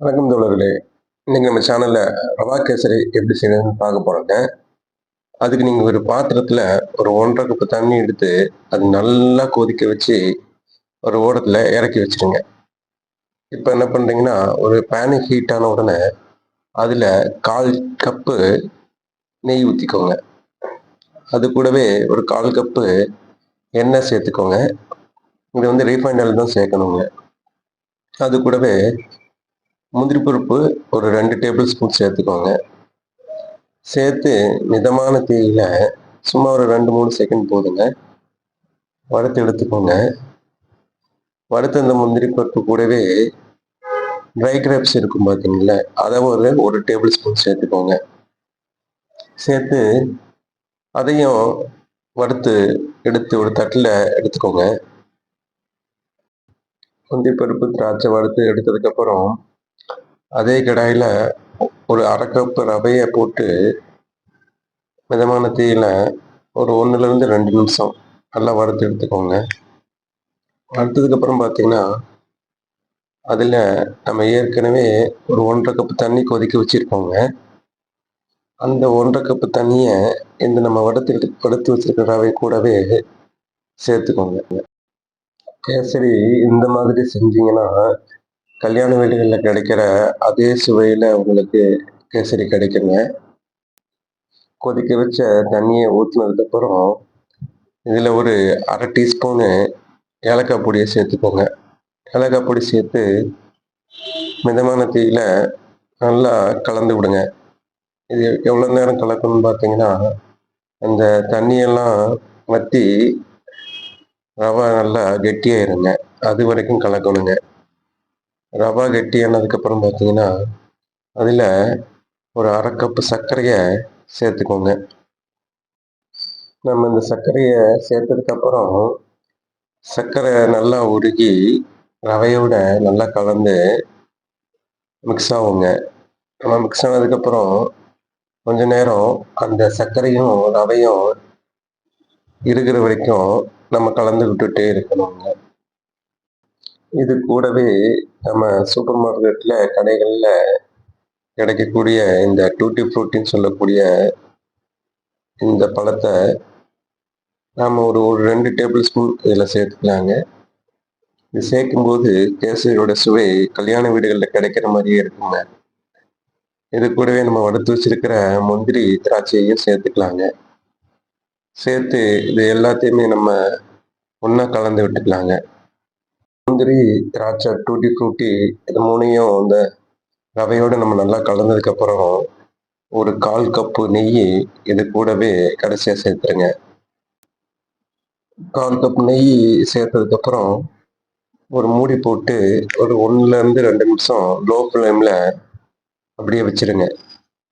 வணக்கம் தோழர்களே. இன்னைக்கு நம்ம சேனல்ல ரவா கேசரி எப்படி செய்யணும்னு பார்க்க போறோங்க. அதுக்கு நீங்க ஒரு பாத்திரத்துல ஒரு ஒன்றரை கப்பு தண்ணி எடுத்து அது நல்லா கொதிக்க வச்சு ஒரு ஓரத்துல இறக்கி வச்சிருங்க இப்போ என்ன பண்றீங்கன்னா ஒரு பேனு ஹீட் ஆன உடனே அதுல கால் கப்பு நெய் ஊற்றிக்கோங்க அது கூடவே ஒரு கால் கப்பு எண்ணெய் சேர்த்துக்கோங்க. இது வந்து ரீஃபைண்ட் ஆயில் தான் சேர்க்கணுங்க. அது கூடவே முந்திரி பருப்பு ஒரு ரெண்டு டேபிள் ஸ்பூன் சேர்த்துக்கோங்க. சேர்த்து மிதமான தீயில சும்மா ஒரு ரெண்டு மூணு செகண்ட் போதுங்க. வறுத்து எடுத்துக்கோங்க. வறுத்த அந்த முந்திரி பருப்பு கூடவே ட்ரை கிரேப்ஸ் இருக்கும் பார்த்தீங்களா அதை ஒரு ஒரு டேபிள் ஸ்பூன் சேர்த்துக்கோங்க. சேர்த்து அதையும் வறுத்து எடுத்து ஒரு தட்டில் எடுத்துக்கோங்க. முந்திரி பருப்பு திராட்சை வறுத்து எடுத்ததுக்கப்புறம் அதே கடாயில் ஒரு அரை கப்பு ரவையை போட்டு மிதமான தீயில் ஒரு ஒன்றுலேருந்து ரெண்டு நிமிஷம் நல்லா வறுத்து எடுத்துக்கோங்க. வறுத்ததுக்கப்புறம் பார்த்தீங்கன்னா அதில் நம்ம ஏற்கனவே ஒரு ஒன்றரை கப்பு தண்ணி கொதிக்க வச்சுருக்கோங்க. அந்த ஒன்றரை கப்பு தண்ணியை இந்த நம்ம வடுத்து வடுத்து வச்சிருக்கிற ரவை கூடவே சேர்த்துக்கோங்க. கேசரி இந்த மாதிரி செஞ்சீங்கன்னா கல்யாண வீடுகளில் கிடைக்கிற அதே சுவையில் உங்களுக்கு கேசரி கிடைக்குங்க. கொதிக்க வச்ச தண்ணியை ஊற்றினதுக்கப்புறம் இதில் ஒரு அரை டீஸ்பூனு ஏலக்காய் பொடியை சேர்த்துக்கோங்க. ஏலக்காய் பொடி சேர்த்து மிதமான தீயில் நல்லா கலந்து விடுங்க. இது எவ்வளோ நேரம் கலக்கணும்னு பார்த்தீங்கன்னா அந்த தண்ணியெல்லாம் வற்றி ரவை நல்லா கெட்டியாயிருங்க. அது வரைக்கும் கலக்கணுங்க. ரவா கெட்டியானதுக்கப்புறம் பார்த்தீங்கன்னா அதில் ஒரு அரை கப்பு சர்க்கரையை சேர்த்துக்கோங்க. நம்ம இந்த சர்க்கரையை சேர்த்ததுக்கப்புறம் சர்க்கரை நல்லா உருகி ரவையோட நல்லா கலந்து மிக்ஸ் ஆகுங்க. நம்ம மிக்ஸ் ஆனதுக்கப்புறம் கொஞ்ச நேரம் அந்த சர்க்கரையும் ரவையும் இருக்கிற வரைக்கும் நம்ம கலந்து விட்டுட்டே இருக்கணுங்க. இது கூடவே நம்ம சூப்பர் மார்க்கெட்டில் கடைகளில் கிடைக்கக்கூடிய இந்த டூட்டி ஃப்ரூட்டின்னு சொல்லக்கூடிய இந்த பழத்தை நாம் ஒரு ஒரு ரெண்டு டேபிள் ஸ்பூன் இதில் சேர்த்துக்கலாங்க. இது சேர்க்கும்போது கேசரியோட சுவை கல்யாண வீடுகளில் கிடைக்கிற மாதிரியே இருக்குங்க. இது கூடவே நம்ம வடுத்து வச்சிருக்கிற முந்திரி திராட்சையையும் சேர்த்துக்கலாங்க. சேர்த்து இது எல்லாத்தையுமே நம்ம ஒன்றா கலந்து விட்டுக்கலாங்க. முந்திரி திராட்சை டூட்டி ஃப்ரூட்டி இது மூணையும் அந்த ரவையோடு நம்ம நல்லா கலந்ததுக்கப்புறம் ஒரு கால் கப்பு நெய் இது கூடவே கடைசியாக சேர்த்துருங்க. கால் கப் நெய் சேர்த்ததுக்கப்புறம் ஒரு மூடி போட்டு ஒரு ஒன்றுலேருந்து ரெண்டு நிமிஷம் லோ ஃப்ளேமில் அப்படியே வச்சுருங்க.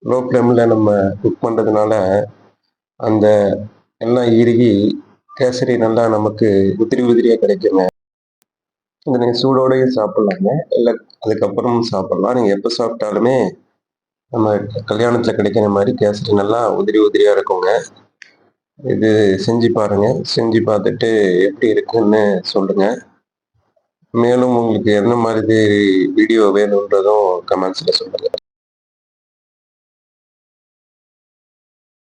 லோ ஃப்ளேமில் நம்ம குக் பண்ணுறதுனால அந்த எல்லாம் இறுகி கேசரி நல்லா நமக்கு உதிரி உதிரியாக கிடைக்குங்க. இதை நீங்கள் சூடோடையும் சாப்பிட்லாங்க இல்லை அதுக்கப்புறமும் சாப்பிட்லாம். நீங்கள் எப்போ சாப்பிட்டாலுமே நம்ம கல்யாணத்தில் கிடைக்கிற மாதிரி கேசரி நல்லா உதிரி உதிரியாக இருக்குங்க. இது செஞ்சு பாருங்கள் செஞ்சு பார்த்துட்டு எப்படி இருக்குன்னு சொல்லுங்கள் மேலும் உங்களுக்கு என்ன மாதிரி வீடியோ வேணுன்றதும் கமெண்ட்ஸில் சொல்லுங்கள்